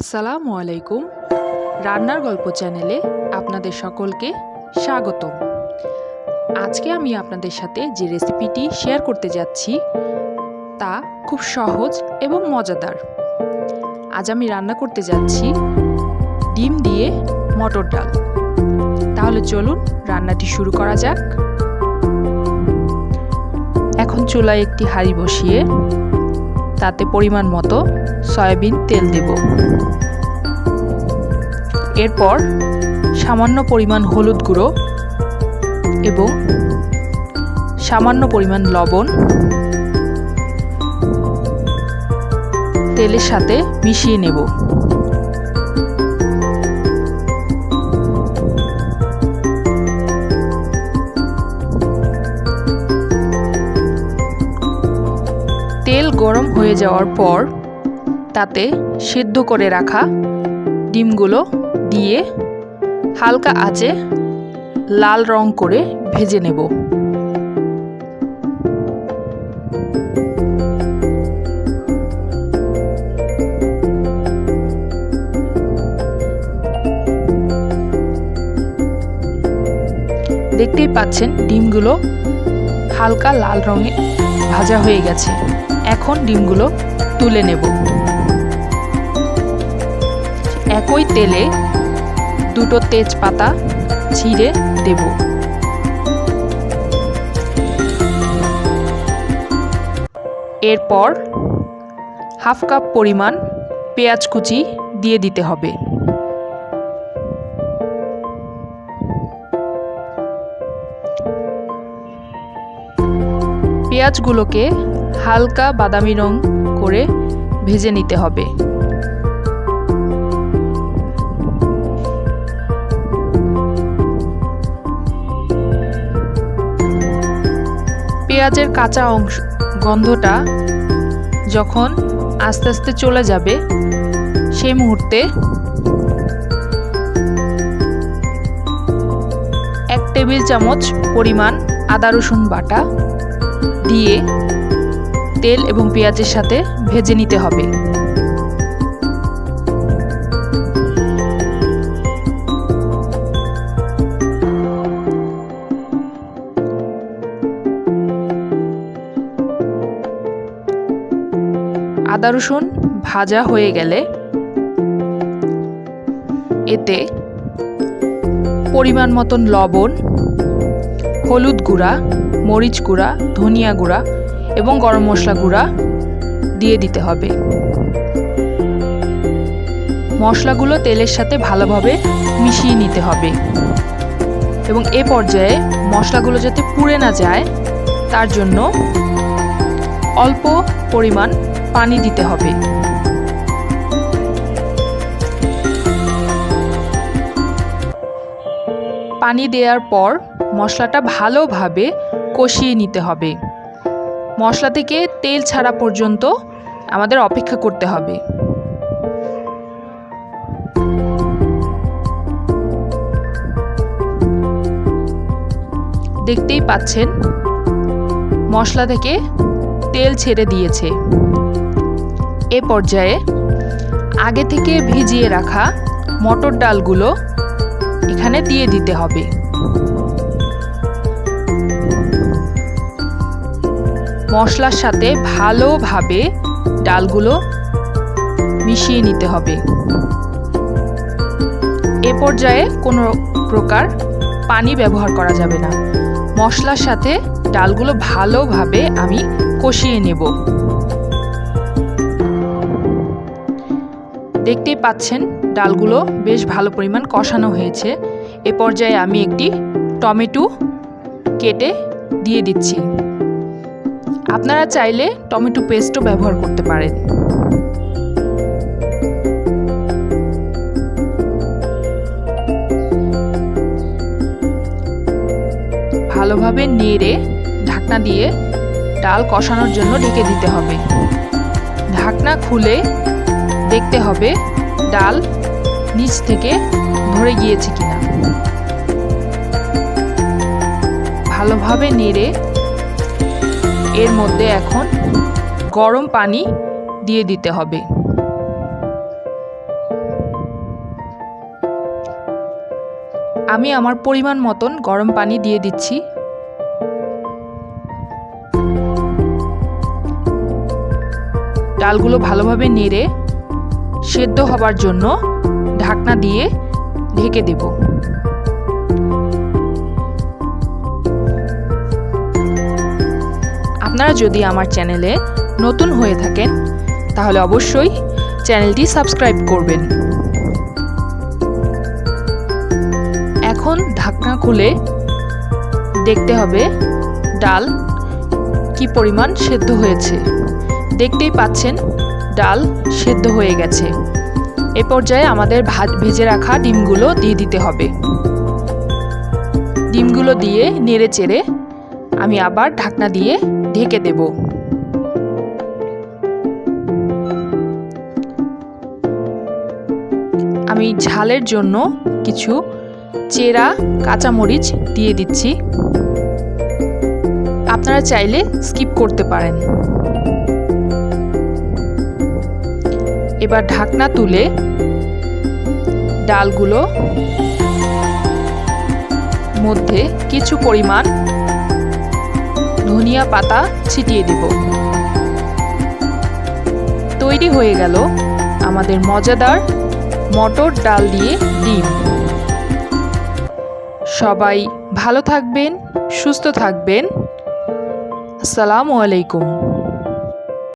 আসসালামু আলাইকুম রান্নার গল্প চ্যানেলে আপনাদের সকলকে স্বাগতম। আজকে আমি আপনাদের সাথে যে রেসিপিটি শেয়ার করতে যাচ্ছি, তা খুব সহজ এবং মজাদার। আজ আমি রান্না করতে যাচ্ছি ডিম দিয়ে মটর ডাল। তাহলে চলুন রান্নাটি শুরু করা যাক। এখন চুলায় একটি হাঁড়ি বসিয়ে তাতে পরিমাণ মতো সয়াবিন তেল দেব। এরপর সামান্য পরিমাণ হলুদ গুঁড়ো এবং সামান্য পরিমাণ লবণ তেলের সাথে মিশিয়ে নেব। গরম হয়ে যাওয়ার পর তাতে সেদ্ধ করে রাখা ডিমগুলো দিয়ে হালকা আঁচে লাল রং করে ভেজে নেব। দেখতেই পাচ্ছেন ডিমগুলো হালকা লাল রঙে ভাজা হয়ে গেছে। এখন ডিমগুলো তুলে নেব। একই তেলে দুটো তেজপাতা ছিঁড়ে দেব। এরপর হাফ কাপ পরিমাণ পেঁয়াজ কুচি দিয়ে দিতে হবে। পেঁয়াজগুলোকে হালকা বাদামি রং করে ভেজে নিতে হবে। পেঁয়াজের কাঁচা অংশ, গন্ধটা যখন আস্তে আস্তে চলে যাবে সেই মুহূর্তে এক টেবিল চামচ পরিমাণ আদা রসুন বাটা দিয়ে তেল এবং পেঁয়াজের সাথে ভেজে নিতে হবে। আদা রসুন ভাজা হয়ে গেলে এতে পরিমাণ মতন লবণ, হলুদ গুঁড়া, মরিচ গুঁড়া, ধনিয়া গুঁড়া এবং গরম মশলা গুঁড়া দিয়ে দিতে হবে। মশলাগুলো তেলের সাথে ভালোভাবে মিশিয়ে নিতে হবে। এবং এ পর্যায়ে মশলাগুলো যাতে পুড়ে না যায়, তার জন্য অল্প পরিমাণ পানি দিতে হবে। পানি দেওয়ার পর মশলাটা ভালোভাবে কষিয়ে নিতে হবে। মশলা থেকে তেল ছাড়া পর্যন্ত আমাদের অপেক্ষা করতে হবে। দেখতেই পাচ্ছেন, মশলা থেকে তেল ছেড়ে দিয়েছে। এ পর্যায়ে আগে থেকে ভিজিয়ে রাখা মটর ডালগুলো এখানে দিয়ে দিতে হবে। মশলার সাথে ভালোভাবে ডালগুলো মিশিয়ে নিতে হবে। এ পর্যায়ে কোনো প্রকার পানি ব্যবহার করা যাবে না। মশলার সাথে ডালগুলো ভালোভাবে আমি কষিয়ে নেব। দেখতেই পাচ্ছেন, ডালগুলো বেশ ভালো পরিমাণ কষানো হয়েছে। এ পর্যায়ে আমি একটি টমেটো কেটে দিয়ে দিচ্ছি। আপনারা চাইলে টমেটো পেস্টও ব্যবহার করতে পারেন। ভালোভাবে নেড়ে ঢাকনা দিয়ে ডাল কষানোর জন্য ঢেকে দিতে হবে। ঢাকনা খুলে দেখতে হবে ডাল নিচ থেকে ধরে গিয়েছে কিনা। ভালোভাবে নেড়ে এর মধ্যে এখন গরম পানি দিয়ে দিতে হবে। আমি আমার পরিমাণ মতন গরম পানি দিয়ে দিচ্ছি। ডালগুলো ভালোভাবে নেড়ে সেদ্ধ হবার জন্য ঢাকনা দিয়ে ঢেকে দেবো। আপনারা যদি আমার চ্যানেলে নতুন হয়ে থাকেন, তাহলে অবশ্যই চ্যানেলটি সাবস্ক্রাইব করবেন। এখন ঢাকনা খুলে দেখতে হবে ডাল কি পরিমাণ সেদ্ধ হয়েছে। দেখতেই পাচ্ছেন, ডাল সেদ্ধ হয়ে গেছে। এ পর্যায়ে আমাদের ভাত ভেজে রাখা ডিমগুলো দিয়ে দিতে হবে। ডিমগুলো দিয়ে নেড়ে চেড়ে আমি আবার ঢাকনা দিয়ে ঢেকে দেব। আমি ঝালের জন্য কিছু চেরা, কাঁচামরিচ দিয়ে দিচ্ছি। আপনারা চাইলে স্কিপ করতে পারেন। এবার ঢাকনা তুলে ডালগুলো মধ্যে কিছু পরিমাণ ধনিয়া পাতা ছিটিয়ে দেব। তৈরি হয়ে গেল আমাদের মজাদার মটর ডাল দিয়ে ডিম। সবাই ভালো থাকবেন, সুস্থ থাকবেন। আসসালামু আলাইকুম।